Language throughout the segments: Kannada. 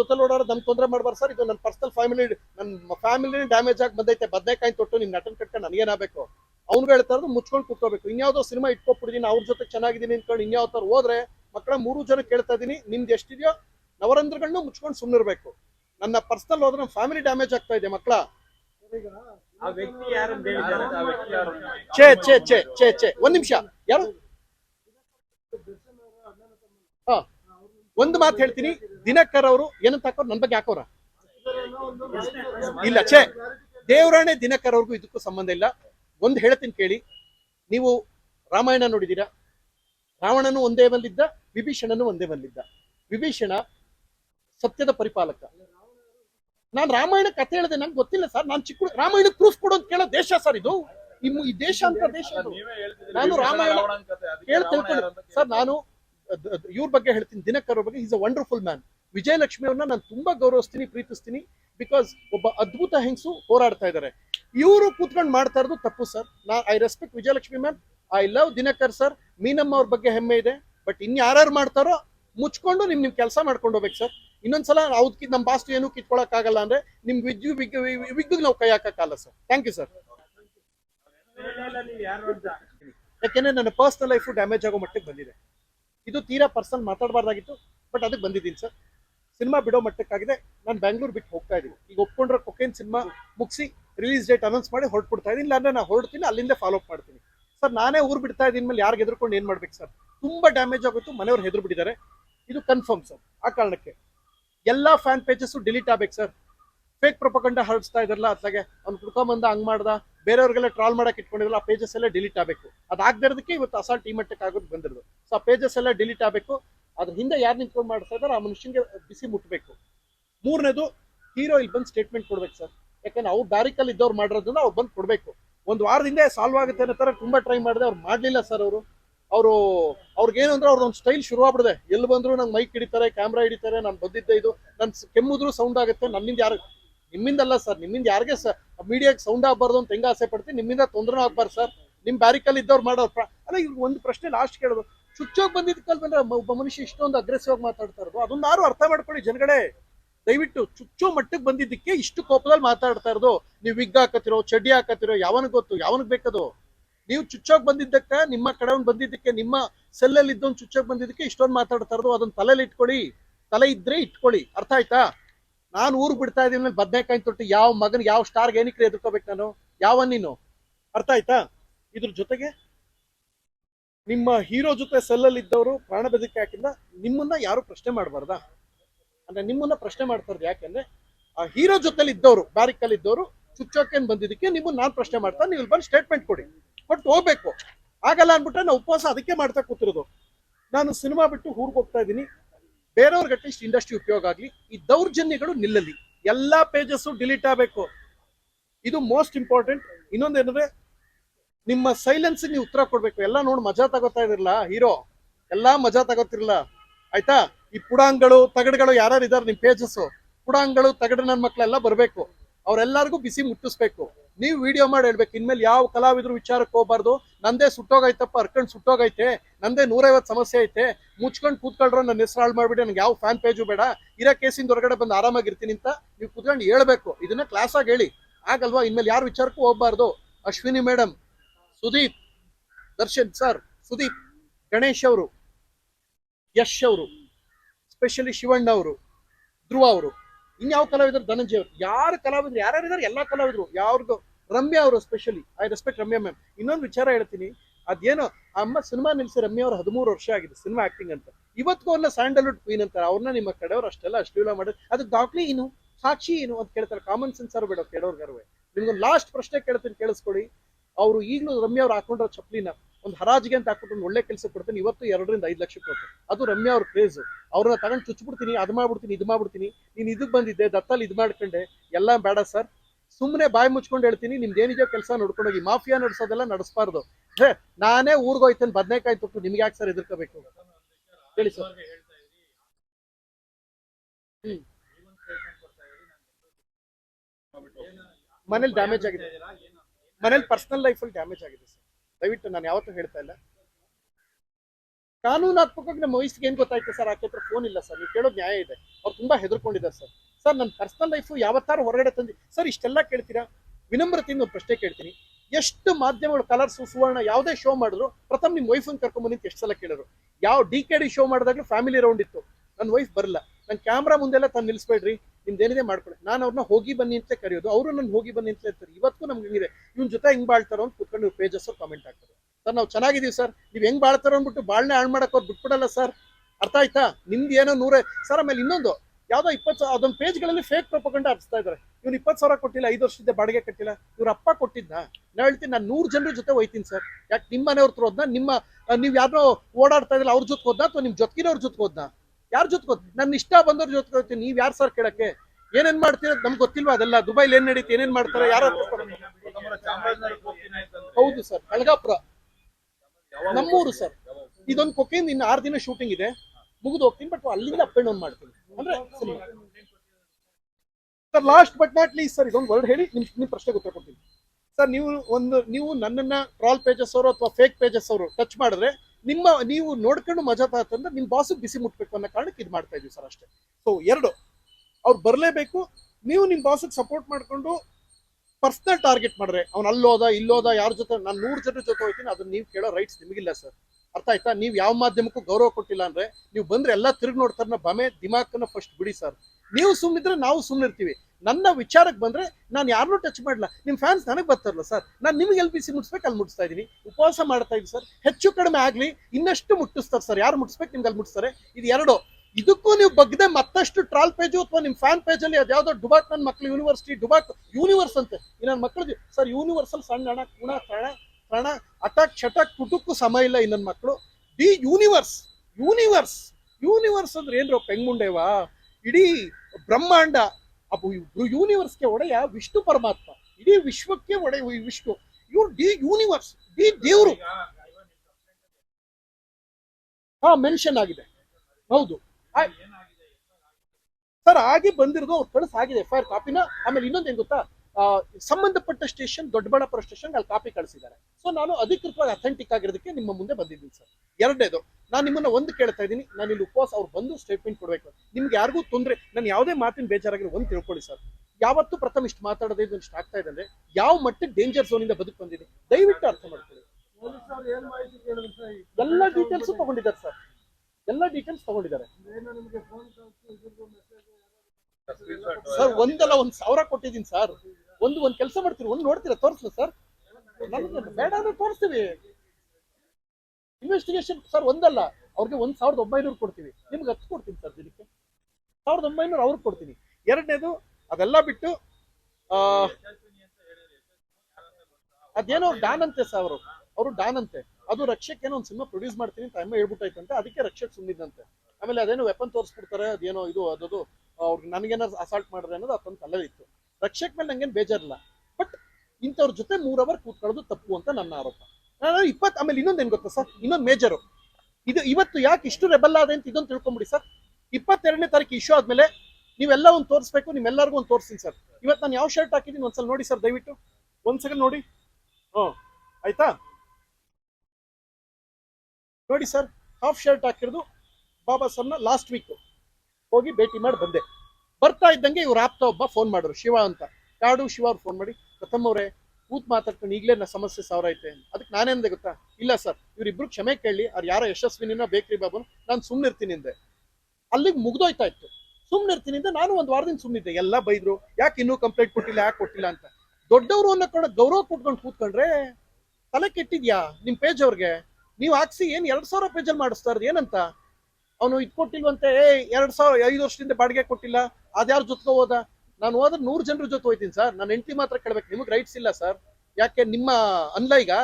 ಜೊತೆ ಓಡಾಡೋ ನಮ್ಗೆ ತೊಂದರೆ ಮಾಡ್ಬಾರ್ದು ಸರ್. ಇದು ನನ್ನ ಪರ್ಸನಲ್ ಫ್ಯಾಮಿಲಿ ನನ್ನ ಫ್ಯಾಮಿಲಿ ಡ್ಯಾಮೇಜ್ ಆಗಿ ಬಂದೈತೆ. ಬದನೆಕಾಯಿ ತೊಟ್ಟು ನಿಮ್ ನಟನ್ ಕಟ್ಕೊಂಡು ನನಗೇನಾಗಬೇಕು ಅವ್ನು ಹೇಳ್ತಾ ಇರೋದು ಮುಚ್ಕೊಂಡು ಕೂತ್ಕೋಬೇಕು. ಇನ್ಯಾವುದೋ ಸಿನಿಮಾ ಇಟ್ಕೊಬಿಟ್ಟಿದ್ದೀನಿ ಅವ್ರ ಜೊತೆ ಚೆನ್ನಾಗಿದ್ದೀನಿ ಅನ್ಕೊಂಡು ಇನ್ಯಾವ ತರ ಹೋದ್ರೆ ಮಕ್ಕಳ ಮೂರು ಜನ ಕೇಳ್ತಾ ಇದ್ದೀನಿ ನಿಮ್ದು ಎಷ್ಟಿದೆಯೋ ನವರಂಧ್ರಗಳನ್ನ ಮುಚ್ಕೊಂಡು ಸುಮ್ಮನಿರ್ಬೇಕು ನನ್ನ ಪರ್ಸನಲ್ ಹೋದ್ರೆ ನಮ್ಮ ಫ್ಯಾಮಿಲಿ ಡ್ಯಾಮೇಜ್ ಆಗ್ತಾ ಇದೆ ಮಕ್ಕಳ. ಛೇ ಛೇ ಛೇ ಛೇ ಒಂದ್ ನಿಮಿಷ. ಯಾರು? ಹಾ. ಒಂದು ಮಾತು ಹೇಳ್ತೀನಿ. ದಿನಕರ್ ಅವರು ಏನಂತ ಹಾಕೋರು? ನನ್ನ ಬಗ್ಗೆ ಹಾಕೋರ? ಇಲ್ಲ ಛೇ. ದೇವರಾಣೆ ದಿನಕರ್ ಅವ್ರಿಗೂ ಇದಕ್ಕೂ ಸಂಬಂಧ ಇಲ್ಲ. ಒಂದು ಹೇಳ್ತೀನಿ ಕೇಳಿ. ನೀವು ರಾಮಾಯಣ ನೋಡಿದೀರಾ? ರಾವಣನು ಒಂದೇ ಬಂದಿದ್ದ ವಿಭೀಷಣನು ಒಂದೇ ಬಂದಿದ್ದ. ವಿಭೀಷಣ ಸತ್ಯದ ಪರಿಪಾಲಕ. ನಾನು ರಾಮಾಯಣ ಕಥೆ ಹೇಳಿದೆ ನಂಗೆ ಗೊತ್ತಿಲ್ಲ ಸರ್. ನಾನು ಚಿಕ್ಕ ರಾಮಾಯಣ ಪ್ರೂಫ್ ಕೊಡು ಅಂತ ಕೇಳೋ ದೇಶ ಸರ್ ಇದು. ಈ ಈ ದೇಶ ಅಂತ ದೇಶ ನಾನು ರಾಮಾಯಣ ಕೇಳಿ ಸರ್ ನಾನು ಇವ್ರ ಬಗ್ಗೆ ಹೇಳ್ತೀನಿ. ದಿನಕರ್ ಬಗ್ಗೆ is a wonderful man Vijayalakshmi ಅವ್ರನ್ನ ನಾನು ತುಂಬಾ ಗೌರವಿಸ್ತೀನಿ, ಪ್ರೀತಿಸ್ತೀನಿ ಬಿಕಾಸ್ ಒಬ್ಬ ಅದ್ಭುತ ಹೆಂಗಸು ಹೋರಾಡ್ತಾ ಇದ್ದಾರೆ ಇವರು ಕೂತ್ಕೊಂಡು ಮಾಡ್ತಾ ಇರೋದು ತಪ್ಪು ಸರ್ ನಾ I respect Vijayalakshmi ma'am. I love Dinakar sir Meenamma ಅವ್ರ ಬಗ್ಗೆ ಹೆಮ್ಮೆ ಇದೆ. ಬಟ್ ಇನ್ ಯಾರ್ಯಾರು ಮಾಡ್ತಾರೋ, ಮುಚ್ಕೊಂಡು ನಿಮ್ ನಿಮ್ ಕೆಲಸ ಮಾಡ್ಕೊಂಡು ಹೋಗ್ಬೇಕು ಸರ್ ಇನ್ನೊಂದ್ಸಲ ಅವ್ದಕ್ಕೆ ನಮ್ಮ ಬಾಸ್ತು ಏನು ಕಿತ್ಕೊಳಕ್ ಆಗಲ್ಲ ಅಂದ್ರೆ ನಿಮ್ ವಿದ್ಯು ವಿಗ್ ನಾವು ಕೈ ಹಾಕಕ್ಕಾಗಲ್ಲ ಸರ್ ಥ್ಯಾಂಕ್ ಯು ಸರ್ ಯಾಕೆಂದ್ರೆ ನನ್ನ ಪರ್ಸನಲ್ ಲೈಫ್ ಡ್ಯಾಮೇಜ್ ಆಗೋ ಮಟ್ಟಿಗೆ ಬಂದಿದೆ. ಇದು ತೀರಾ ಪರ್ಸನ್ ಮಾತಾಡಬಾರ್ದಾಗಿತ್ತು, ಬಟ್ ಅದಕ್ಕೆ ಬಂದಿದ್ದೀನಿ ಸರ್. ಸಿನಿಮಾ ಬಿಡೋ ಮಟ್ಟಕ್ಕಾಗಿದೆ. ನಾನು ಬ್ಯಾಂಗ್ಳೂರ್ ಬಿಟ್ಟು ಹೋಗ್ತಾ ಇದ್ದೀನಿ. ಈಗ ಒಪ್ಕೊಂಡ್ರೆ ಕೊಕೇನ್ ಸಿನಿಮಾ ಮುಗಿಸಿ ರಿಲೀಸ್ ಡೇಟ್ ಅನೌನ್ಸ್ ಮಾಡಿ ಹೊರಟ್ಬಿಡ್ತಾ ಇದ್ದೀನಿ. ಇಲ್ಲಾಂದ್ರೆ ನಾನು ಹೊರಡ್ತೀನಿ, ಅಲ್ಲಿಂದ ಫಾಲೋ ಅಪ್ ಮಾಡ್ತೀನಿ. ಸರ್, ನಾನೇ ಊರು ಬಿಡ್ತಾ ಇದ್ದೀನಿ ಮೇಲೆ ಯಾರಿಗೆ ಹೆದರ್ಕೊಂಡು ಏನು ಮಾಡ್ಬೇಕು ಸರ್? ತುಂಬಾ ಡ್ಯಾಮೇಜ್ ಆಗೋಯ್ತು, ಮನೆಯವ್ರು ಹೆದರು ಬಿಟ್ಟಿದ್ದಾರೆ. ಇದು ಕನ್ಫರ್ಮ್ ಸರ್, ಆ ಕಾರಣಕ್ಕೆ. ಎಲ್ಲ ಫ್ಯಾನ್ ಪೇಜಸ್ಸು ಡಿಲೀಟ್ ಆಗ್ಬೇಕು ಸರ್. ಫೇಕ್ ಪ್ರೊಪಕಂಡ ಹರಡಿಸ್ತಾ ಇದಾರಲ್ಲ ಅತ್ಲಾಗೆ ಅವ್ನು ಕುಡ್ಕೊಂಬಂದ ಹಂಗ್ ಮಾಡ್ದ? ಬೇರೆಯವ್ರಿಗೆಲ್ಲ ಟ್ರಾಲ್ ಮಾಡಕ್ ಇಟ್ಕೊಂಡಿರಲ್ಲ, ಆ ಪೇಜಸ್ ಎಲ್ಲ ಡಿಲೀಟ್ ಆಗಬೇಕು. ಅದಾಗದಿರೋದಕ್ಕೆ ಇವತ್ತು ಅಸಾಲ್ಟ್ ಈ ಮಟ್ಟಕ್ಕೆ ಆಗೋದು ಬಂದಿರೋದು. ಸೊ ಆ ಪೇಜಸ್ ಎಲ್ಲ ಡಿಲೀಟ್ ಆಗಬೇಕು. ಅದ್ರ ಹಿಂದೆ ಯಾರು ನಿಂತ್ಕೊಂಡು ಮಾಡ್ತಾ ಇದಾರೆ ಆ ಮನುಷ್ಯನಿಗೆ ಬಿಸಿ ಮುಟ್ಟಬೇಕು ಮೂರನೇದು ಹೀರೋ ಇಲ್ಲಿ ಬಂದು ಸ್ಟೇಟ್ಮೆಂಟ್ ಕೊಡ್ಬೇಕು ಸರ್. ಯಾಕಂದ್ರೆ ಅವ್ರು ಬ್ಯಾರಿಕಲ್ ಇದ್ದವ್ರು ಮಾಡಿರೋದನ್ನ ಅವ್ರು ಬಂದು ಕೊಡ್ಬೇಕು. ಒಂದು ವಾರದಿಂದ ಸಾಲ್ವ್ ಆಗುತ್ತೆ ಅನ್ನೋ ತರ ತುಂಬಾ ಟ್ರೈ ಮಾಡಿದೆ. ಅವ್ರು ಮಾಡಲಿಲ್ಲ ಸರ್ ಅವರು. ಅವರು, ಅವ್ರಿಗೇನು ಅಂದ್ರೆ ಅವ್ರದ್ದು ಒಂದು ಸ್ಟೈಲ್ ಶುರು ಆಗ್ಬಿಡಿದೆ ಎಲ್ಲಿ ಬಂದ್ರು ನಂಗೆ ಮೈಕ್ ಹಿಡಿತಾರೆ ಕ್ಯಾಮ್ರಾ ಹಿಡಿತಾರೆ, ನಾನು ಬಂದಿದ್ದೆ ಇದು. ನನ್ ಕೆಮ್ಮುದ್ರು ಸೌಂಡ್ ಆಗುತ್ತೆ, ನನ್ನಿಂದ ಯಾರು ನಿಮ್ಮಿಂದಲ್ಲ ಸರ್ ನಿಮ್ಮಿಂದ ಯಾರಿಗೆ ಸರ್ ಮೀಡಿಯಾಗೆ ಸೌಂಡ್ ಆಗಬಾರ್ದು ಅಂತ ಹೆಂಗ ಆಸೆ ಪಡ್ತೀನಿ ನಿಮ್ಮಿಂದ ತೊಂದರೆ ಆಗ್ಬಾರ್ದು ಸರ್ ನಿಮ್ ಬ್ಯಾರಿಕಲ್ ಇದ್ದವ್ರು ಮಾಡೋರು ಅಲ್ಲ ಈಗ ಒಂದು ಪ್ರಶ್ನೆ ಲಾಸ್ಟ್ ಕೇಳೋದು. ಚುಚ್ಚೋಗಿ ಬಂದಿದ್ದ ಕಾಲ ಬಂದ್ರೆ ಒಬ್ಬ ಮನುಷ್ಯ ಇಷ್ಟೊಂದು ಅಗ್ರೆಸಿವ್ ಆಗಿ ಮಾತಾಡ್ತಾ ಇರೋದು. ಅದನ್ನ ಯಾರು ಅರ್ಥ ಮಾಡ್ಕೊಳ್ಳಿ ಜನಗಳೇ. ದಯವಿಟ್ಟು ಚುಚ್ಚೋ ಮಟ್ಟಕ್ಕೆ ಬಂದಿದ್ದಕ್ಕೆ ಇಷ್ಟು ಕೋಪದಲ್ಲಿ ಮಾತಾಡ್ತಾ ಇರೋದು. ನೀವು ವಿಗ್ ಹಾಕತ್ತಿರೋ, ಚಡ್ಡಿ ಹಾಕತ್ತಿರೋ, ಯಾವನಿಗೆ ಗೊತ್ತು? ಯಾವನಿಗೆ ಬೇಕದು? ನೀವು ಚುಚ್ಚೋಗಿ ಬಂದಿದ್ದಕ್ಕೆ, ನಿಮ್ಮ ಕಡೆ ಬಂದಿದ್ದಕ್ಕೆ, ನಿಮ್ಮ ಸೆಲ್ಲಲ್ಲಿ ಇದ್ದೊಂದು ಚುಚ್ಚೋಗಿ ಬಂದಿದ್ದಕ್ಕೆ ಇಷ್ಟೊಂದು ಮಾತಾಡ್ತಾ ಇರೋದು. ಅದನ್ನ ತಲೆಯಲ್ಲಿ ಇಟ್ಕೊಳ್ಳಿ. ತಲೆ ಇದ್ರೆ ಇಟ್ಕೊಳ್ಳಿ. ಅರ್ಥ ಆಯ್ತಾ? ನಾನು ಊರು ಬಿಡ್ತಾ ಇದೀನಿ ಬದನೆಕಾಯಿ ತೊಟ್ಟು ಯಾವ ಮಗನ್ ಯಾವ ಸ್ಟಾರ್ಗೆ ಏನಕ್ಕೆ ಎದುರ್ಕೋಬೇಕು ನಾನು? ಯಾವ ನೀನು ಅರ್ಥ ಆಯ್ತಾ? ಇದ್ರ ಜೊತೆಗೆ ನಿಮ್ಮ ಹೀರೋ ಜೊತೆ ಸೆಲ್ಲಲ್ಲಿ ಇದ್ದವರು ಪ್ರಾಣ ಬೆದರಿಕೆ ಹಾಕಿಂದ ನಿಮ್ಮನ್ನ ಯಾರು ಪ್ರಶ್ನೆ ಮಾಡಬಾರ್ದಾ? ಅಂದ್ರೆ ನಿಮ್ಮನ್ನ ಪ್ರಶ್ನೆ ಮಾಡ್ತಾರ್ದು ಯಾಕೆಂದ್ರೆ ಆ ಹೀರೋ ಜೊತೆಲಿ ಇದ್ದವರು ಬ್ಯಾರಿಕಲ್ಲಿ ಇದ್ದವರು ಚುಚ್ಚೋಕೆ ಬಂದಿದ್ದಕ್ಕೆ ನಿಮ್ಮನ್ನ ನಾನು ಪ್ರಶ್ನೆ ಮಾಡ್ತಾ ನೀವು ಬಂದು ಸ್ಟೇಟ್ಮೆಂಟ್ ಕೊಡಿ. ಕೊಟ್ಟು ಹೋಗ್ಬೇಕು. ಆಗಲ್ಲ ಅನ್ಬಿಟ್ರೆ ನಾವು ಉಪವಾಸ ಅದಕ್ಕೆ ಮಾಡ್ತಾ ಕೂತಿರೋದು. ನಾನು ಸಿನಿಮಾ ಬಿಟ್ಟು ಊರಿಗೆ ಹೋಗ್ತಾ ಇದ್ದೀನಿ. ಬೇರೆಯವ್ರಿಗೆ ಅಟ್ಲೀಸ್ಟ್ ಇಂಡಸ್ಟ್ರಿ ಉಪಯೋಗ ಆಗಲಿ, ಈ ದೌರ್ಜನ್ಯಗಳು ನಿಲ್ಲಲಿ. ಎಲ್ಲಾ ಪೇಜಸ್ಸು ಡಿಲೀಟ್ ಆಗಬೇಕು. ಇದು ಮೋಸ್ಟ್ ಇಂಪಾರ್ಟೆಂಟ್ ಇನ್ನೊಂದೇನಂದ್ರೆ ನಿಮ್ಮ ಸೈಲೆನ್ಸ್ ನೀವು ಉತ್ತರ ಕೊಡ್ಬೇಕು. ಎಲ್ಲ ನೋಡಿ ಮಜಾ ತಗೋತಾ ಇದಿರಲ್ಲ ಹೀರೋ? ಎಲ್ಲಾ ಮಜಾ ತಗೋತಿರಲ್ಲ ಆಯ್ತಾ? ಈ ಪುಡಾಂಗಳು ತಗಡುಗಳು ಯಾರ್ಯಾರು ಇದಾರೆ ನಿಮ್ ಪೇಜಸ್ಸು ಪುಡಾಂಗಳು ತಗಡು ನನ್ನ ಮಕ್ಕಳೆಲ್ಲ ಬರ್ಬೇಕು. ಅವ್ರೆಲ್ಲರಿಗೂ ಬಿಸಿ ಮುಟ್ಟಿಸ್ಬೇಕು. ನೀವು ವಿಡಿಯೋ ಮಾಡಿ ಹೇಳ್ಬೇಕು, ಇನ್ಮೇಲೆ ಯಾವ ಕಲಾವಿದ್ರು ವಿಚಾರಕ್ಕೆ ಹೋಗ್ಬಾರ್ದು. ನಂದೇ ಸುಟ್ಟೋಗೈತಪ್ಪ, ಅರ್ಕಂಡ್ ಸುಟ್ಟೋಗೈತೆ, ನಂದೇ ನೂರೈವತ್ತು ಸಮಸ್ಯೆ ಐತೆ, ಮುಚ್ಕೊಂಡು ಕೂತ್ಕೊಳ್ರೋ ನನ್ನ ಹೆಸರು ಹಾಳು ಮಾಡ್ಬಿಡಿ ನನಗೆ ಯಾವ ಫ್ಯಾನ್ ಪೇಜು ಬೇಡ, ಇರೋ ಕೇಸಿಂದ ಹೊರಗಡೆ ಬಂದು ಆರಾಮಾಗಿರ್ತೀನಿ ಅಂತ ನೀವು ಕೂತ್ಕೊಂಡು ಹೇಳ್ಬೇಕು. ಇದನ್ನ ಕ್ಲಾಸ್ ಆಗಿ ಹೇಳಿ. ಆಗಲ್ವಾ? ಇನ್ಮೇಲೆ ಯಾರು ವಿಚಾರಕ್ಕೂ ಹೋಗ್ಬಾರ್ದು. ಅಶ್ವಿನಿ ಮೇಡಮ್ ಸುದೀಪ್, ದರ್ಶನ್ ಸರ್ ಸುದೀಪ್, ಗಣೇಶ್ ಅವರು, ಯಶ್ ಅವರು ಸ್ಪೆಷಲಿ ಶಿವಣ್ಣ ಅವರು, ಧ್ರುವ ಅವರು. ಇನ್ಯಾವ ಕಲಾವಿದರು? ಧನಂಜಯ ಅವರು. ಯಾರು ಕಲಾವಿದ್ರು? ಯಾರ್ಯಾರಿದ್ದಾರೆ ಎಲ್ಲ ಕಲಾವಿದ್ರು. ಯಾವ್ದು ರಮ್ಯಾ ಅವರು specially I respect Ramya ma'am ಇನ್ನೊಂದು ವಿಚಾರ ಹೇಳ್ತೀನಿ, ಅದೇನೋ ಅಮ್ಮ ಸಿನಿಮಾ ನಿಲ್ಸಿ ರಮ್ಯಾ ಅವ್ರು ಹದಿಮೂರು ವರ್ಷ ಆಗಿದೆ ಸಿನಿಮಾ ಆಕ್ಟಿಂಗ್ ಅಂತ. ಇವತ್ತಿಗೂ ಅವ್ರನ್ನ ಸ್ಯಾಂಡಲ್ವುಡ್ ಕ್ವೀನ್ ಅಂತಾರೆ, ಅವ್ರನ್ನ ನಿಮ್ಮ ಕಡೆಯವ್ರು ಅಷ್ಟೆಲ್ಲ ಅಶ್ಲೀಲ ಮಾಡೋದು ಅದಕ್ಕೆ ದಾಖಲೆ ಏನು, ಸಾಕ್ಷಿ ಏನು ಅಂತ ಕೇಳ್ತಾರೆ ಕಾಮನ್ ಸೆನ್ಸ್ ಅವ್ರು ಬೇಡ ಕೇಳೋರ್ಗಾರುವೆ ನಿಮ್ಗೊಂದು ಲಾಸ್ಟ್ ಪ್ರಶ್ನೆ ಕೇಳ್ತೀನಿ ಕೇಳಿಸ್ಕೊಡಿ ಅವರು ಈಗಲೂ ರಮ್ಯಾ ಅವ್ರು ಹಾಕೊಂಡಿರೋ ಚಪ್ಲಿನ ಒಂದು ಹರಾಜಿಗೆ ಅಂತ ಹಾಕ್ಬಿಟ್ಟು ಒಂದು ಒಳ್ಳೆ ಕೆಲಸ ಕೊಡ್ತೀನಿ, ಇವತ್ತು ಎರಡರಿಂದ ಐದು ಲಕ್ಷ ಕೊಡ್ತೀನಿ. ಅದು ರಮ್ಯಾ ಅವ್ರ ಕ್ರೇಜ್ ಅವ್ರನ್ನ ತಗೊಂಡು ಚುಚ್ಬಿಡ್ತೀನಿ, ಅದು ಮಾಡ್ಬಿಡ್ತೀನಿ, ಇದು ಮಾಡ್ಬಿಡ್ತೀನಿ. ನೀನು ಇದಕ್ಕೆ ಬಂದಿದ್ದೆ ದತ್ತಲ್ಲಿ ಇದು ಮಾಡ್ಕೊಂಡೆ, ಎಲ್ಲ ಬೇಡ ಸರ್. ಸುಮ್ಮನೆ ಬಾಯಿ ಮುಚ್ಕೊಂಡು ಹೇಳ್ತೀನಿ ನಿಮ್ದು ಏನಿದೆಯೋ ಕೆಲಸ ನೋಡ್ಕೊಂಡೋಗಿ, ಮಾಫಿಯಾ ನಡೆಸೋದೆಲ್ಲ ನಡೆಸಬಾರ್ದು. ಹೇ, ನಾನೇ ಊರಿಗೆ ಹೋಯ್ತೇನೆ, ಬದನೇಕಾಯಿ ತೊಟ್ಟು ನಿಮ್ಗೆ ಯಾಕೆ ಸರ್ ಎದುರ್ಕೋಬೇಕು ಹೇಳಿ ಸರ್. ಹ್ಮ್. ಮನೇಲಿ ಡ್ಯಾಮೇಜ್ ಆಗಿದೆ. ಮನೇಲಿ ಪರ್ಸನಲ್ ಲೈಫಲ್ಲಿ ಡ್ಯಾಮೇಜ್ ಆಗಿದೆ ಸರ್. ದಯವಿಟ್ಟು ನಾನು ಯಾವತ್ತೂ ಹೇಳ್ತಾ ಇಲ್ಲ. ಕಾನೂನಾತ್ಮಕವಾಗಿ ನಮ್ಮ ವಯಸ್ಸಿಗೆ ಏನು ಗೊತ್ತಾಯ್ತು ಸರ್? ಆಕೆ ಫೋನ್ ಇಲ್ಲ ಸರ್. ನೀವು ಕೇಳೋದು ನ್ಯಾಯ ಇದೆ. ಅವ್ರು ತುಂಬಾ ಹೆದರ್ಕೊಂಡಿದ್ದಾರೆ ಸರ್. ಸರ್, ನನ್ನ ಪರ್ಸನಲ್ ಲೈಫು ಯಾವತ್ತಾರು ಹೊರಗಡೆ ತಂದು ಸರ್, ಇಷ್ಟೆಲ್ಲ ಕೇಳ್ತೀರಾ? ವಿನಮ್ರತೆಯಿಂದ ಒಂದು ಪ್ರಶ್ನೆ ಕೇಳ್ತೀನಿ. ಎಷ್ಟು ಮಾಧ್ಯಮಗಳು ಕಲರ್ಸ್ ಸುವರ್ಣ ಯಾವುದೇ ಶೋ ಮಾಡಿದ್ರು, ಪ್ರಥಮ ನಿಮ್ಮ ವೈಫನ್ ಕರ್ಕೊಂಬಂದು ಅಂತ ಎಷ್ಟು ಸಲ ಕೇಳೋರು. ಯಾವ ಡಿ ಕೆ ಡಿ ಶೋ ಮಾಡಿದಾಗಲೂ ಫ್ಯಾಮಿಲಿ ರೌಂಡ್ ಇತ್ತು. ನನ್ನ ವೈಫ್ ಬರಲ್ಲ ನನ್ನ ಕ್ಯಾಮ್ರಾ ಮುಂದೆಲ್ಲ ತಂದು ನಿಲ್ಲಿಸ್ಬೇಡ್ರಿ ನಿಮ್ದೇನಿದೆ ಮಾಡ್ಕೊಳ್ಳಿ ನಾನು ಅವ್ರನ್ನ ಹೋಗಿ ಬನ್ನಿ ಅಂತ ಕರೆಯೋದು. ಅವರು ನನ್ನ ಹೋಗಿ ಬನ್ನಿ ಅಂತ ಇರ್ತಾರೆ ಇವತ್ತು ನಮ್ಗೆ ಹಿಂಗಿದೆ. ಇವ್ನ ಜೊತೆ ಹೆಂಗ್ ಬಾಳ್ತಾರೋ ಅಂತ ಕುತ್ಕೊಂಡು ಪೇಜಸ್ ಕಾಮೆಂಟ್ ಹಾಕ್ತಾರೆ. ಸರ್, ನಾವು ಚೆನ್ನಾಗಿದ್ದೀವಿ ಸರ್. ನೀವು ಹೆಂಗ್ ಬಾಳ್ತಾರೋ ಅಂದ್ಬಿಟ್ಟು ಬಾಳ್ನೆ ಹಾಳು ಮಾಡೋಕೆ ಅವ್ರು ಬಿಟ್ಬಿಡಲ್ಲ ಸರ್. ಅರ್ಥ ಆಯ್ತಾ? ನಿಮ್ದು ಏನೋ ನೂರೇ ಸರ್, ಆಮೇಲೆ ಇನ್ನೊಂದು. ಯಾವ್ದೋ ಇಪ್ಪತ್ತು ಅದೊಂದು ಪೇಜ್ಗಳಲ್ಲಿ ಫೇಕ್ ಪ್ರೊಪಗಂಡ ಹರಿಸ್ತಾ ಇದ್ದಾರೆ ಇವ್ನು ಇಪ್ಪತ್ತು ಸಾವಿರ ಕೊಟ್ಟಿಲ್ಲ, ಐದು ವರ್ಷದಿಂದ ಬಾಡಿಗೆ ಕಟ್ಟಿಲ್ಲ. ಇವ್ರ ಅಪ್ಪ ಕೊಟ್ಟಿದ್ದ ನಾ ಹೇಳ್ತೀನಿ, ನಾನು ನೂರು ಜನರ ಜೊತೆ ಹೋಯ್ತೀನಿ ಸರ್. ಯಾಕೆ ನಿಮ್ಮ ಮನೆಯವ್ರ ಹತ್ರ ಹೋದ್ನ? ನಿಮ್ಮ ನೀವು ಯಾರೋ ಓಡಾಡ್ತಾ ಇದ್ದಿಲ್ಲ ಅವ್ರ ಜೊತೆ ಹೋದ್ನಾ ಅಥವಾ ನಿಮ್ ಜೊತೆಗಿರೋರ್ ಜೊತೆ ಹೋದ್ನಾ? ಯಾರ ಜೊತೆ ಹೋದ್ ನನ್ನ ಇಷ್ಟ ಬಂದವ್ರ ಜೊತೆ ಹೋಗ್ತೀನಿ ನೀವ್ ಯಾರು ಸರ್ ಕೇಳಕ್ಕೆ? ಏನೇನ್ ಮಾಡ್ತೀರ ನಮ್ಗೆ ಗೊತ್ತಿಲ್ವಾ ಅದೆಲ್ಲ? ದುಬೈಲಿ ಏನ್ ನಡೀತಿ, ಏನೇನ್ ಮಾಡ್ತಾರೆ, ಯಾರ ಹೌದು ಸರ್, ಬೆಳಗಾಪುರ. ನಮ್ಮೂರು ಸರ್. ಇದೊಂದು ಕೊಕ್ಕಿಂದ ಇನ್ನು ಆರು ದಿನ ಶೂಟಿಂಗ್ ಇದೆ. ಮುಗಿದು ಹೋಗ್ತೀನಿ ಬಟ್ ಅಲ್ಲಿಂದ ಅಪ್ ಅಂಡ್ ಡೌನ್ ಮಾಡ್ತೀನಿ. ಅಂದ್ರೆ sir. Last but not least sir ಇದೊಂದು ವರ್ಡ್ ಹೇಳಿ, ನಿಮ್ ನಿಮ್ ಪ್ರಶ್ನೆಗೆ ಉತ್ತರ ಕೊಡ್ತೀನಿ ಸರ್ ನೀವು ಒಂದು ನೀವು ನನ್ನನ್ನ ಟ್ರಾಲ್ ಪೇಜಸ್ ಅವರು ಅಥವಾ ಫೇಕ್ ಪೇಜಸ್ ಅವರು ಟಚ್ ಮಾಡಿದ್ರೆ, ನಿಮ್ಮ ನೀವು ನೋಡ್ಕೊಂಡು ಮಜಾ ತಾತಂದ್ರೆ ನಿಮ್ ಬಾಸು ಬಿಸಿ ಮುಟ್ಬೇಕು ಅನ್ನೋ ಕಾರಣಕ್ಕೆ ಇದು ಮಾಡ್ತಾ ಇದೀವಿ ಸರ್ ಅಷ್ಟೇ. ಸೊ ಎರಡು, ಅವ್ರು ಬರಲೇಬೇಕು, ನೀವು ನಿಮ್ ಬಾಸಿಗೆ ಸಪೋರ್ಟ್ ಮಾಡ್ಕೊಂಡು ಪರ್ಸನಲ್ ಟಾರ್ಗೆಟ್ ಮಾಡ್ರೆ. ಅವ್ನು ಅಲ್ಲೋದ, ಇಲ್ಲೋದ, ಯಾರ ಜೊತೆ ನಾನು ನೂರು ಜೊತೆ ಜೊತೆ ಹೋಗ್ತೀನಿ ಅದನ್ನ ನೀವು ಕೇಳೋ ರೈಟ್ಸ್ ನಿಮಗಿಲ್ಲ ಸರ್ ಅರ್ಥ ಆಯ್ತಾ? ನೀವು ಯಾವ ಮಾಧ್ಯಮಕ್ಕೂ ಗೌರವ ಕೊಟ್ಟಿಲ್ಲ ಅಂದ್ರೆ ನೀವು ಬಂದ್ರೆ ಎಲ್ಲ ತಿರುಗಿ ನೋಡ್ತಾರ ಬಮೆ, ದಿಮಾಕನ್ನ ಫಸ್ಟ್ ಬಿಡಿ ಸರ್ ನೀವು ಸುಮ್ಮನಿದ್ರೆ ನಾವು ಸುಮ್ಮನಿರ್ತೀವಿ ನನ್ನ ವಿಚಾರಕ್ಕೆ ಬಂದ್ರೆ ನಾನು ಯಾರನ್ನೂ ಟಚ್ ಮಾಡಲ್ಲ ನಿಮ್ ಫ್ಯಾನ್ಸ್ ನನಗೆ ಬರ್ತಾರಲ್ಲ ಸರ್ ನಾನು ನಿಮ್ಗೆ ಎಲ್ ಪಿ ಸಿ ಮುಟ್ಸ್ಬೇಕು, ಅಲ್ಲಿ ಮುಟ್ಟಿಸ್ತಾ ಇದ್ದೀನಿ ಉಪವಾಸ ಮಾಡ್ತಾ ಇದೀನಿ ಸರ್ ಹೆಚ್ಚು ಕಡಿಮೆ ಆಗ್ಲಿ, ಇನ್ನಷ್ಟು ಮುಟ್ಟಿಸ್ತಾರೆ ಸರ್ ಯಾರು ಮುಟ್ಸ್ಬೇಕು ನಿಮ್ಗೆ ಅಲ್ಲಿ ಮುಟ್ಟಿಸ್ತಾರೆ ಇದು ಎರಡು. ಇದಕ್ಕೂ ನೀವು ಬಗ್ಗದೆ ಮತ್ತಷ್ಟು ಟ್ರಾಲ್ ಪೇಜು ಅಥವಾ ನಿಮ್ ಫ್ಯಾನ್ ಪೇಜ್ ಅಲ್ಲಿ ಅದ್ಯಾವ್ದೋ ಡುಬಾಕ್ ನನ್ನ ಮಕ್ಳು ಯೂನಿವರ್ಸಿಟಿ ಡುಬಾಕ್ ಯೂನಿವರ್ಸ್ ಅಂತೆ. ಇನ್ನೊಂದು ನನ್ನ ಮಕ್ಕಳು ಸರ್ ಯೂನಿವರ್ಸಲ್ ಸಣ್ಣ ಹಣ ಕಣ ಕಣ ಅಟಕ್ ಚಟಕ್ ಕುಟುಕು ಸಮ ಇಲ್ಲ ಇನ್ನೊಂದ್ ಮಕ್ಕಳು ದಿ ಯೂನಿವರ್ಸ್ ಯೂನಿವರ್ಸ್ ಯೂನಿವರ್ಸ್ ಅಂದ್ರೆ ಏನ್ರೋ ಪೆಂಗುಂಡೇವಾ? ಇಡೀ ಬ್ರಹ್ಮಾಂಡ. ಅಬ್ಬು ಯೂನಿವರ್ಸ್ಗೆ ಒಡೆಯ ವಿಷ್ಣು ಪರಮಾತ್ಮ. ಇಡೀ ವಿಶ್ವಕ್ಕೆ ಒಡೆಯ ವಿಷ್ಣು. ಇವ್ರು ಡಿ ಯೂನಿವರ್ಸ್ ಡಿ ದೇವ್ರು. ಹಾ, ಮೆನ್ಷನ್ ಆಗಿದೆ. ಹೌದು. ಸರ್, ಆಗಿ ಬಂದಿರೋದು ಅವ್ರು ಕಳಿಸ್ ಆಗಿದೆ. ಎಫ್ ಐ ಆರ್ ಕಾಪಿನ. ಆಮೇಲೆ ಇನ್ನೊಂದು ಏನ್ ಗೊತ್ತಾ? ಸಂಬಂಧಪಟ್ಟ ಸ್ಟೇಷನ್ ದೊಡ್ಡಬಳ್ಳಾಪುರ ಸ್ಟೇಷನ್ ಅಲ್ಲಿ ಕಾಪಿ ಕಳಿಸಿದ್ದಾರೆ. ಸೊ ನಾನು ಅಧಿಕೃತವಾಗಿ ಅಥೆಂಟಿಕ್ ಆಗಿರೋದಕ್ಕೆ ನಿಮ್ಮ ಮುಂದೆ ಬಂದಿದ್ದೀನಿ ಸರ್. ಎರಡನೇದು ನಾನು ನಿಮ್ಮನ್ನ ಒಂದು ಕೇಳ್ತಾ ಇದ್ದೀನಿ. ನಾನು ಇಲ್ಲಿ ಉಪವಾಸ ಅವ್ರು ಬಂದು ಸ್ಟೇಟ್ಮೆಂಟ್ ಕೊಡಬೇಕು. ನಿಮ್ಗೆ ಯಾರಿಗೂ ತೊಂದರೆ ನಾನು ಯಾವುದೇ ಮಾತಿನ ಬೇಜಾರಾಗಿರೋ ಒಂದು ತಿಳ್ಕೊಳ್ಳಿ ಸರ್. ಯಾವತ್ತು ಪ್ರಥಮ ಇಷ್ಟು ಮಾತಾಡೋದೇ ಇದು ಇಷ್ಟು ಆಗ್ತಾ ಇದೆ ಅಂದ್ರೆ ಯಾವ ಮಟ್ಟಕ್ಕೆ ಡೇಂಜರ್ ಝೋನ್ ಇಂದ ಬದುಕು ಬಂದಿದೆ ದಯವಿಟ್ಟು ಅರ್ಥ ಮಾಡ್ಕೊಳ್ಳಿ. ಎಲ್ಲ ಡೀಟೇಲ್ಸ್ ತಗೊಂಡಿದ್ದಾರೆ ಸರ್. ಎಲ್ಲ ಡೀಟೇಲ್ಸ್ ತಗೊಂಡಿದ್ದಾರೆ. ಸರ್ ಒಂದಲ್ಲ ಒಂದ್ ಸಾವಿರ ಕೊಟ್ಟಿದ್ದೀನಿ ಸರ್. ಒಂದು ಒಂದು ಕೆಲಸ ಮಾಡ್ತೀರಿ, ಒಂದು ನೋಡ್ತೀರಾ, ತೋರಿಸ್ಲ ಸರ್? ನಮ್ಗೆ ಬೇಡ ಅಂದ್ರೆ ತೋರಿಸ್ತೀವಿ. ಇನ್ವೆಸ್ಟಿಗೇಷನ್ ಸರ್ ಒಂದಲ್ಲ, ಅವ್ರಿಗೆ ಒಂದ್ ಸಾವಿರದ ಒಂಬೈನೂರು ಕೊಡ್ತೀವಿ. ನಿಮ್ಗೆ ಹತ್ತು ಕೊಡ್ತೀನಿ ಸರ್ ದಿನಕ್ಕೆ. ಸಾವಿರದ ಒಂಬೈನೂರು ಅವ್ರಿಗೆ ಕೊಡ್ತೀನಿ. ಎರಡನೇದು, ಅದೆಲ್ಲ ಬಿಟ್ಟು ಅದೇನೋ ಡಾನ್ ಅಂತೆ ಸರ್ ಅವರು. ಅವರು ಡಾನ್ ಅಂತೆ. ಅದು ರಕ್ಷಕ್ ಏನೋ ಒಂದು ಸಿನಿಮಾ ಪ್ರೊಡ್ಯೂಸ್ ಮಾಡ್ತೀನಿ ಅಂತ ಅಮ್ಮ ಹೇಳ್ಬಿಟ್ಟಾಯ್ತಂತೆ ಅದಕ್ಕೆ ರಕ್ಷಕ್ ಸುಮ್ಮನಿದ್ದಂತೆ ಆಮೇಲೆ ಅದೇನೋ ವೆಪನ್ ತೋರಿಸ್ಬಿಡ್ತಾರೆ, ಅದೇನೋ ಇದು ಅದದು ಅವ್ರಿಗೆ ನನಗೇನಾದ್ರು ಅಸಾಲ್ಟ್ ಮಾಡಿದ್ರೆ ಅನ್ನೋದು ಅದೊಂದು ತಲೆ ಇತ್ತು. ರಕ್ಷಕ್ ಮೇಲೆ ನಂಗೇನು ಬೇಜಾರಿಲ್ಲ. ಬಟ್ ಇಂಥವ್ರ ಜೊತೆ ಮೂರ್ ಅವರ್ ಕೂತ್ಕೊಳ್ಳೋದು ತಪ್ಪು ಅಂತ ನನ್ನ ಆರೋಪ. ನಾನು ಇಪ್ಪತ್ತು, ಆಮೇಲೆ ಇನ್ನೊಂದು ಏನ್ ಗೊತ್ತಾ ಸರ್? ಇನ್ನೊಂದು ಮೇಜರು ಇದು ಇವತ್ತು ಯಾಕೆ ಇಷ್ಟು ರೆಬಲ್ ಆದ ಅಂತ ಇದೊಂದು ತಿಳ್ಕೊಂಬಿಡಿ ಸರ್. ಇಪ್ಪತ್ತೆರಡನೇ ತಾರೀಕು ಇಶ್ಯೂ ಆದ್ಮೇಲೆ ನೀವೆಲ್ಲ ಒಂದು ತೋರಿಸ್ಬೇಕು ನಿಮ್ಮೆಲ್ಲರಿಗೂ ಒಂದು ತೋರಿಸ್ತೀನಿ ಸರ್. ಇವತ್ತು ನಾನು ಯಾವ ಶರ್ಟ್ ಹಾಕಿದ್ದೀನಿ ಒಂದ್ಸಲ ನೋಡಿ ಸರ್, ದಯವಿಟ್ಟು. ಒಂದ್ ಸೆಕೆಂಡ್ ನೋಡಿ. ಹ್ಞೂ ಆಯ್ತಾ? ನೋಡಿ ಸರ್ ಹಾಫ್ ಶರ್ಟ್ ಹಾಕಿರೋದು ಬಾಬಾ ಸರ್ನ ಲಾಸ್ಟ್ ವೀಕ್ ಹೋಗಿ ಭೇಟಿ ಮಾಡಿ ಬಂದೆ. ಬರ್ತಾ ಇದ್ದಂಗೆ ಇವ್ರು ಆಪ್ತ ಒಬ್ಬ ಫೋನ್ ಮಾಡಿದ್ರು. ಶಿವ ಅಂತ. ಕಾಡು ಶಿವ ಅವ್ರು ಫೋನ್ ಮಾಡಿ, ಪ್ರಥಮ್ ಅವರೇ, ಕೂತ್ ಮಾತಾಡ್ಕೊಂಡು ಈಗಲೇ ನನ್ನ ಸಮಸ್ಯೆ ಸಾವಿರ ಐತೆ. ಅದಕ್ಕೆ ನಾನೇಂದೆ ಗೊತ್ತಾ? ಇಲ್ಲ ಸರ್, ಇವ್ರಿಬ್ರು ಕ್ಷಮೆ ಕೇಳಿ, ಅವ್ರು ಯಾರೋ ಯಶಸ್ವಿನಿನ ಬೇಕ್ರಿ ಬಾಬು ನಾನು ಸುಮ್ಮನಿರ್ತೀನಿ ಅಂದೆ. ಅಲ್ಲಿಗೆ ಮುಗ್ದೋಯ್ತಾ ಇತ್ತು. ಸುಮ್ಮನೆ ಇರ್ತೀನಿ ಅಂತ ನಾನು ಒಂದು ವಾರದಿಂದ ಸುಮ್ಮನಿದ್ದೆ ಎಲ್ಲ ಬೈದ್ರು, ಯಾಕೆ ಇನ್ನೂ ಕಂಪ್ಲೇಂಟ್ ಕೊಟ್ಟಿಲ್ಲ, ಯಾಕೆ ಕೊಟ್ಟಿಲ್ಲ? ಅಂತ. ದೊಡ್ಡವರು ಅನ್ನೋ ಗೌರವ ಕೊಟ್ಕೊಂಡು ಕೂತ್ಕೊಂಡ್ರೆ ತಲೆ ಕೆಟ್ಟಿದ್ಯಾ ನಿಮ್ ಪೇಜ್ ಅವ್ರಿಗೆ? ನೀವು ಹಾಕ್ಸಿ ಏನ್ ಎರಡ್ ಸಾವಿರ ಪೇಜಲ್ಲಿ ಮಾಡಿಸ್ತಾ ಇರೋದು ಏನಂತ? ಅವನು ಇದು ಏ, ಎರಡ್ ಸಾವಿರ, ಐದು ವರ್ಷದಿಂದ ಬಾಡಿಗೆ ಕೊಟ್ಟಿಲ್ಲ, ಅದ್ಯಾರ ಜೊತೆ ಹೋದ? ನಾನು ಹೋದ್ರೆ ನೂರು ಜನರ ಜೊತೆ ಹೋಯ್ತೀನಿ ಸರ್. ನಾನು ಹೆಂಡತಿ ಮಾತ್ರ ಕೇಳ್ಬೇಕು. ನಿಮಗೆ ರೈಟ್ಸ್ ಇಲ್ಲ ಸರ್. ಯಾಕೆ ನಿಮ್ಮ ಅನ್ಲ ಈಗ?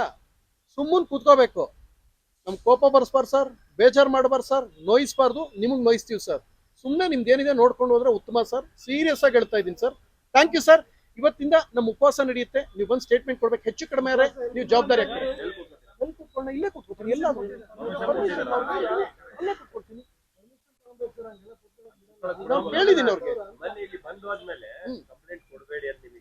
ಸುಮ್ಮನೆ ಕೂತ್ಕೋಬೇಕು. ನಮ್ಗೆ ಕೋಪ ಬರ್ಸ್ಬಾರ್ದು ಸರ್. ಬೇಜಾರು ಮಾಡಬಾರ್ದು ಸರ್. ನೋಯಿಸ್ಬಾರ್ದು. ನಿಮಗೆ ನೋಯಿಸ್ತೀವಿ ಸರ್. ಸುಮ್ಮನೆ ನಿಮ್ದು ಏನಿದೆ ನೋಡ್ಕೊಂಡು ಹೋದ್ರೆ ಉತ್ತಮ ಸರ್. ಸೀರಿಯಸ್ ಆಗಿ ಹೇಳ್ತಾ ಇದ್ದೀನಿ ಸರ್. Thank you sir. ಇವತ್ತಿಂದ ನಮ್ಮ ಉಪವಾಸ ನಡೆಯುತ್ತೆ. ನೀವು ಬಂದು ಸ್ಟೇಟ್ಮೆಂಟ್ ಕೊಡ್ಬೇಕು. ಹೆಚ್ಚು ಕಡಿಮೆ ಆದರೆ ನೀವು ಜವಾಬ್ದಾರಿ ಆಗ್ತೀರಿ. ಇಲ್ಲೇ ಕೂತ್ಕೊಳ್ತೀನಿ. ಎಲ್ಲ ನಾವು ಹೇಳಿದ್ದೀನಿ ಅವ್ರಿಗೆ.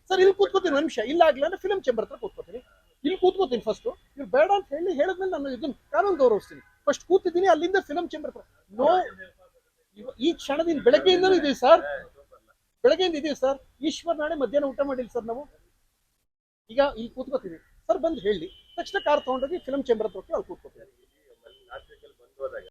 ಸರ್ ಇಲ್ಲಿ ಕೂತ್ಕೋತೀನಿ ನಿಮಿಷ. ಇಲ್ಲ ಆಗ್ಲಿಲ್ಲ ಅಂದ್ರೆ ಫಿಲಂ ಚೇಂಬರ್ ಹತ್ರ ಕೂತ್ಕೋತೀನಿ. ಇಲ್ಲಿ ಕೂತ್ಕೋತೀನಿ ಫಸ್ಟ್ ನೀವು ಬೇಡ ಅಂತ ಹೇಳಿ ಹೇಳಿದ್ಮೇಲೆ ನಾನು ಇದನ್ನ ಕಾನೂನು ಗೌರವಿಸ್ತೀನಿ. ಫಸ್ಟ್ ಕೂತಿದ್ದೀನಿ ಅಲ್ಲಿಂದ ಫಿಲಂ ಚೇಂಬರ್ ಹತ್ರ. ನೋ ಈ ಕ್ಷಣದಿಂದ ಬೆಳಗ್ಗೆಯಿಂದಲೂ ಇದೀವಿ ಸರ್ ಬೆಳಗ್ಗೆಯಿಂದ ಇದೀವಿ ಸರ್ ಈಶ್ವರ್ ನಾಳೆ ಮಧ್ಯಾಹ್ನ ಊಟ ಮಾಡಿಲ್ಲ ಸರ್ ನಾವು. ಈಗ ಇಲ್ಲಿ ಕೂತ್ಕೋತೀವಿ ಸರ್ ಬಂದು ಹೇಳಿ. ತಕ್ಷಣ ಕಾರ್ ತಗೊಂಡೋಗಿ ಫಿಲಂ ಚೇಂಬರ್ ಹತ್ರ ಹೋಗಿ ಅಲ್ಲಿ ಕೂತ್ಕೋತೀವಿ